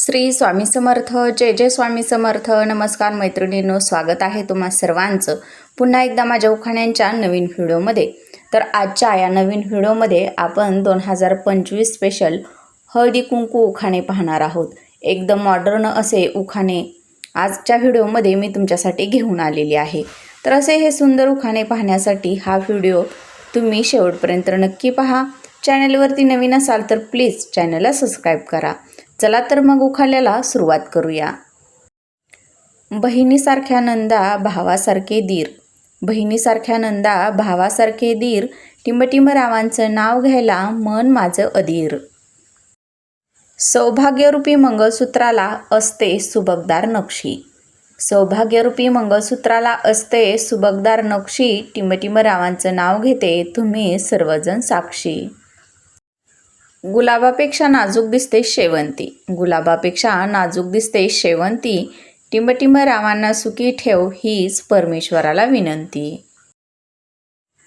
श्री स्वामी समर्थ जय जय स्वामी समर्थ. नमस्कार मैत्रिणींनो स्वागत आहे तुम्हा सर्वांचं पुन्हा एकदा माझ्या उखाण्यांच्या नवीन व्हिडिओमध्ये. तर आजच्या या नवीन व्हिडिओमध्ये आपण दोन हजार पंचवीस स्पेशल हळदी कुंकू उखाणे पाहणार आहोत. एकदम मॉडर्न असे उखाणे आजच्या व्हिडिओमध्ये मी तुमच्यासाठी घेऊन आलेली आहे. तर असे हे सुंदर उखाणे पाहण्यासाठी हा व्हिडिओ तुम्ही शेवटपर्यंत नक्की पहा. चॅनलवरती नवीन असाल तर प्लीज चॅनलला सबस्क्राईब करा. चला तर मग उखाल्याला सुरुवात करूया. बहिणीसारख्या नंदा भावासारखे दीर. बहिणीसारख्या नंदा भावासारखे दीर. टिंबटिंबरावांचं नाव घ्यायला मन माझं अधीर. सौभाग्यरूपी मंगळसूत्राला असते सुबकदार नक्षी. सौभाग्यरूपी मंगळसूत्राला असते सुबकदार नक्षी. टिंबटिंबरावांचं नाव घेते तुम्ही सर्वजण साक्षी. गुलाबापेक्षा नाजूक दिसते शेवंती. गुलाबापेक्षा नाजूक दिसते शेवंती. टिंबटिंब रामांना सुखी ठेव हीच परमेश्वराला विनंती.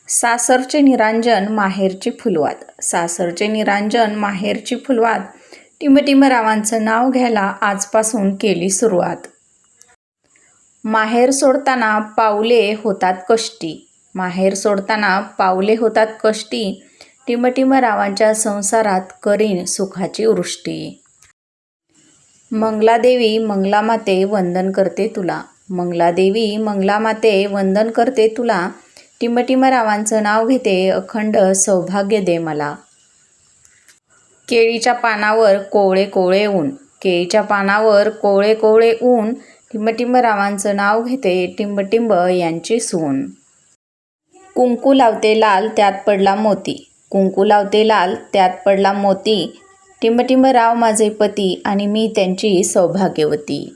सासरचे निरांजन माहेरची फुलवात. सासरचे निरांजन माहेरची फुलवात. टिंबटिंब रावांचं नाव घ्यायला आजपासून केली सुरुवात. माहेर सोडताना पावले होतात कष्टी. माहेर सोडताना पावले होतात कष्टी. टिमटिम रावांच्या संसारात करीन सुखाची वृष्टी. मंगलादेवी मंगलामाते वंदन करते तुला. मंगलादेवी मंगलामाते वंदन करते तुला. टिमटिमरावांचं नाव घेते अखंड सौभाग्य दे मला. केळीच्या पानावर कोवळे कोवळे ऊन. केळीच्या पानावर कोवळे कोवळे ऊन. टिंबटिंबरावांचं नाव घेते टिंबटिंब यांची सून. कुंकू लावते लाल त्यात पडला मोती. कुंकू लावते लाल त्यात पडला मोती. टिंबटिंब राव माझे पती आणि मी त्यांची सौभाग्यवती.